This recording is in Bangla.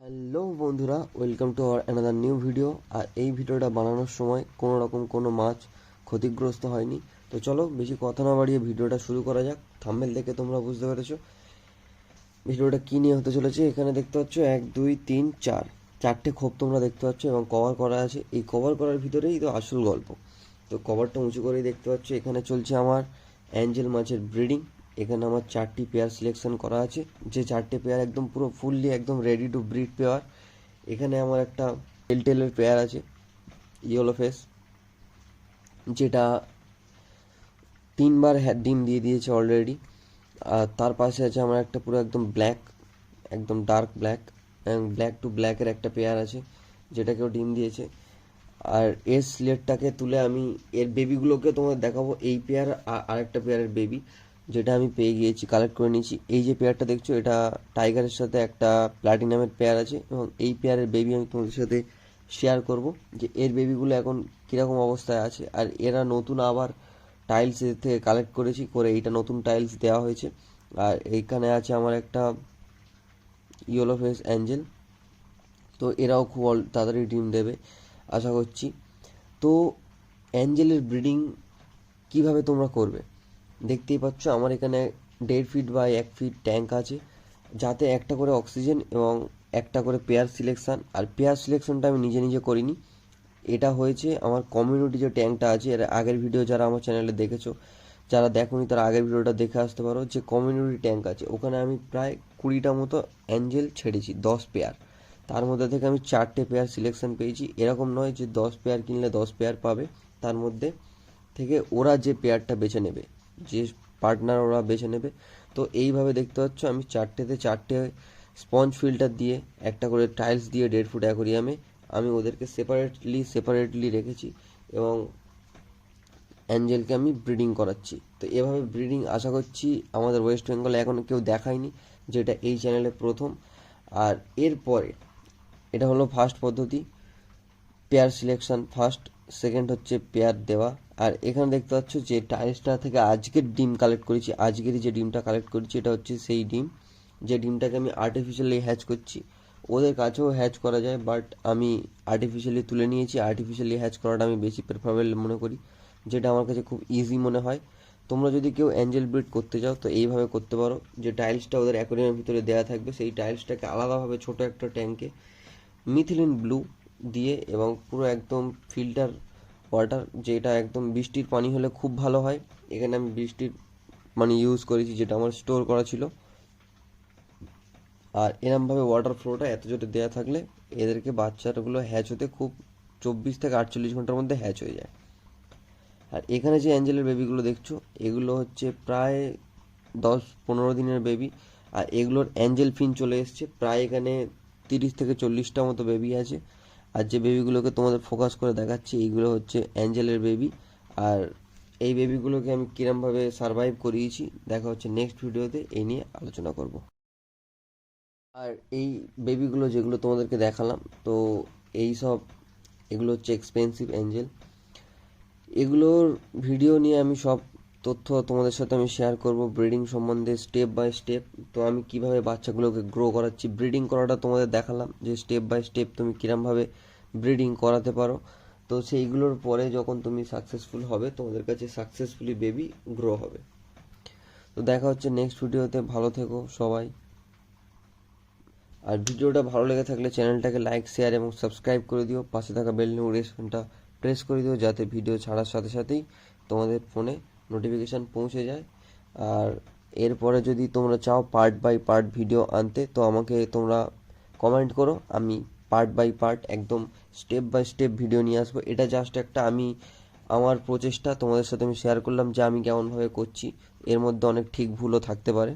হ্যালো বন্ধুরা welcome to our another new video আর এই ভিডিওটা বানানোর সময় কোনো রকম কোনো মাছ ক্ষতিগ্রস্ত হয়নি। তো চলো বেশি কথা না বাড়িয়ে ভিডিওটা শুরু করা যাক। থাম্বেল দেখে তোমরা বুঝতে পেরেছ। ভিডিওটা কী নিয়ে হতে চলেছে, এখানে দেখতে পাচ্ছ এক, দুই, তিন, চার। চারটে খোপ তোমরা দেখতে পাচ্ছ এবং কভার করা আছে। এই কভার করার ভিতরেই তো আসল গল্প। তো কভারটা উঁচু করেই দেখতে পাচ্ছ। এখানে চলছে আমার অ্যাঞ্জেল মাছের ব্রিডিং এখানে আমার চারটি পেয়ার সিলেকশন করা আছে। যে চারটে পেয়ার একদম পুরো ফুললি একদম রেডি টু ব্রিড পেয়ার এখানে আমার একটা টেলটেলের পেয়ার আছে ইয়েলো ফেস যেটা তিনবার ডিম দিয়ে দিয়েছে অলরেডি আর তার পাশে আছে আমার একটা পুরো একদম ব্ল্যাক একদম ডার্ক ব্ল্যাক ব্ল্যাক টু ব্ল্যাকের একটা পেয়ার আছে, যেটাকেও ডিম দিয়েছে। আর এর স্লেটটাকে তুলে আমি, এর বেবিগুলোকে তোমাদের দেখাবো, এই পেয়ার আর আরেকটা পেয়ারের বেবি যেটা আমি পেয়ে গিয়েছি কালেক্ট করে নিয়েছি। এই যে পেয়ারটা দেখছ, এটা টাইগারের সাথে একটা প্লাটিনামের পেয়ার আছে এবং এই পেয়ারের বেবি আমি তোমাদের সাথে শেয়ার করব যে এর বেবিগুলো এখন কীরকম অবস্থায় আছে আর এরা নতুন আবার টাইলস থেকে কালেক্ট করেছি, করে এইটা নতুন টাইলস দেওয়া হয়েছে। আর এইখানে আছে আমার একটা ইয়েলো ফেস অ্যাঞ্জেল তো এরাও খুব তাড়াতাড়ি ডিম দেবে, আশা করছি। তো অ্যাঞ্জেলের ব্রিডিং কীভাবে তোমরা করবে? দেখতেই পাচ্ছ আমার এখানে দেড় ফিট বাই এক ফিট ট্যাঙ্ক আছে। যাতে একটা করে অক্সিজেন এবং একটা করে পেয়ার সিলেকশন আর পেয়ার সিলেকশনটা আমি নিজে নিজে করিনি। এটা হয়েছে আমার কমিউনিটি যে ট্যাঙ্কটা আছে, এর আগের ভিডিও যারা আমার চ্যানেলে দেখেছ, যারা দেখোনি তারা আগের ভিডিওটা দেখে আসতে পারো। যে কমিউনিটি ট্যাঙ্ক আছে, ওখানে আমি প্রায় কুড়িটা মতো অ্যাঞ্জেল ছেড়েছি, দশ পেয়ার তার মধ্যে থেকে আমি চারটে পেয়ার সিলেকশন পেয়েছি। এরকম নয় যে দশ পেয়ার কিনলে দশ পেয়ার পাবে। তার মধ্যে থেকে ওরা যে পেয়ারটা বেছে নেবে। যে পার্টনার ওরা বেছে নেবে। তো এইভাবে দেখতে পাচ্ছ, আমি চারটেতে চারটে স্পঞ্জ ফিল্টার দিয়ে একটা করে টাইলস দিয়ে দেড় ফুট অ্যাকোরিয়ামে আমি ওদেরকে সেপারেটলি সেপারেটলি রেখেছি এবং অ্যাঞ্জেলকে আমি ব্রিডিং করাচ্ছি। তো এভাবে ব্রিডিং আশা করছি আমাদের ওয়েস্ট বেঙ্গলে এখনও কেউ দেখায়নি যেটা এই চ্যানেলে প্রথম। আর এরপরে এটা হলো ফার্স্ট পদ্ধতি পেয়ার সিলেকশন ফার্স্ট সেকেন্ড হচ্ছে পেয়ার দেওয়া। আর এখানে দেখতে পাচ্ছ যে টাইলসটা থেকে আজকের ডিম কালেক্ট করেছি। আজকের যে ডিমটা কালেক্ট করেছি, এটা হচ্ছে সেই ডিম। যে ডিমটাকে আমি আর্টিফিশিয়ালি হ্যাচ করছি। ওদের কাছেও হ্যাচ করা যায় বাট আমি আর্টিফিশিয়ালি তুলে নিয়েছি। আর্টিফিশিয়ালি হ্যাচ করাটা আমি বেশি প্রেফারেবল মনে করি, যেটা আমার কাছে খুব ইজি মনে হয়। তোমরা যদি কেউ অ্যাঞ্জেল ব্রিড করতে চাও, তো এইভাবে করতে পারো। যে টাইলসটা ওদের অ্যাকোরিয়ামের ভিতরে দেওয়া থাকবে, সেই টাইলসটাকে আলাদাভাবে ছোট একটা ট্যাঙ্কে মিথিলিন ব্লু দিয়ে এবং পুরো একদম ফিল্টার ওয়াটার যেটা একদম বৃষ্টির পানি হলে খুব ভালো হয়। এখানে আমি বৃষ্টির মানে ইউজ করেছি, যেটা আমার স্টোর করা ছিল। আর এরমভাবে ওয়াটার ফ্লোটা এত জোরে দেওয়া থাকলে এদেরকে বাচ্চাগুলো হ্যাচ হতে খুব চব্বিশ থেকে আটচল্লিশ ঘণ্টার মধ্যে হ্যাচ হয়ে যায়। আর এখানে যে অ্যাঞ্জেলের বেবিগুলো দেখছ, এগুলো হচ্ছে প্রায় দশ পনেরো দিনের বেবি আর এগুলোর অ্যাঞ্জেল ফিন চলে এসছে। প্রায় এখানে তিরিশ থেকে চল্লিশটা মতো বেবি আছে। আর যে বেবিগুলোকে তোমাদের ফোকাস করে দেখাচ্ছি, এইগুলো হচ্ছে অ্যাঞ্জেলের বেবি আর এই বেবিগুলোকে আমি কিরমভাবে সারভাইভ করিয়েছি, দেখা হচ্ছে নেক্সট ভিডিওতে এই নিয়ে আলোচনা করব। আর এই বেবিগুলো যেগুলো তোমাদেরকে দেখালাম, তো এই সব, এগুলো হচ্ছে এক্সপেন্সিভ অ্যাঞ্জেল এগুলোর ভিডিও নিয়ে আমি সব তথ্য তোমাদের সাথে আমি শেয়ার করব ব্রিডিং সম্বন্ধে স্টেপ বাই স্টেপ তো আমি কীভাবে বাচ্চাগুলোকে গ্রো করাচ্ছি ব্রিডিং করাটা তোমাদের দেখালাম যে স্টেপ বাই স্টেপ তুমি কিরমভাবে ব্রিডিং করাতে পারো। তো সেইগুলোর পরে যখন তুমি সাকসেসফুল হবে, তোমাদের কাছে সাকসেসফুলি বেবি গ্রো হবে। তো দেখা হচ্ছে নেক্সট ভিডিওতে ভালো থেকো সবাই। আর ভিডিওটা ভালো লেগে থাকলে চ্যানেলটাকে লাইক শেয়ার এবং সাবস্ক্রাইব করে দিও। পাশে থাকা বেল নোটিফিকেশনটা প্রেস করে দিও, যাতে ভিডিও ছাড়ার সাথে সাথেই তোমাদের ফোনে নোটিফিকেশান পৌঁছে যায়। আর এরপরে যদি তোমরা চাও পার্ট বাই পার্ট ভিডিও আনতে, তো আমাকে তোমরা কমেন্ট করো। আমি পার্ট বাই পার্ট একদম স্টেপ বাই স্টেপ ভিডিও নিয়ে আসব। এটা জাস্ট একটা আমি, আমার প্রচেষ্টা তোমাদের সাথে আমি শেয়ার করলাম যে আমি কেমনভাবে করছি। এর মধ্যে অনেক ঠিক ভুলও থাকতে পারে।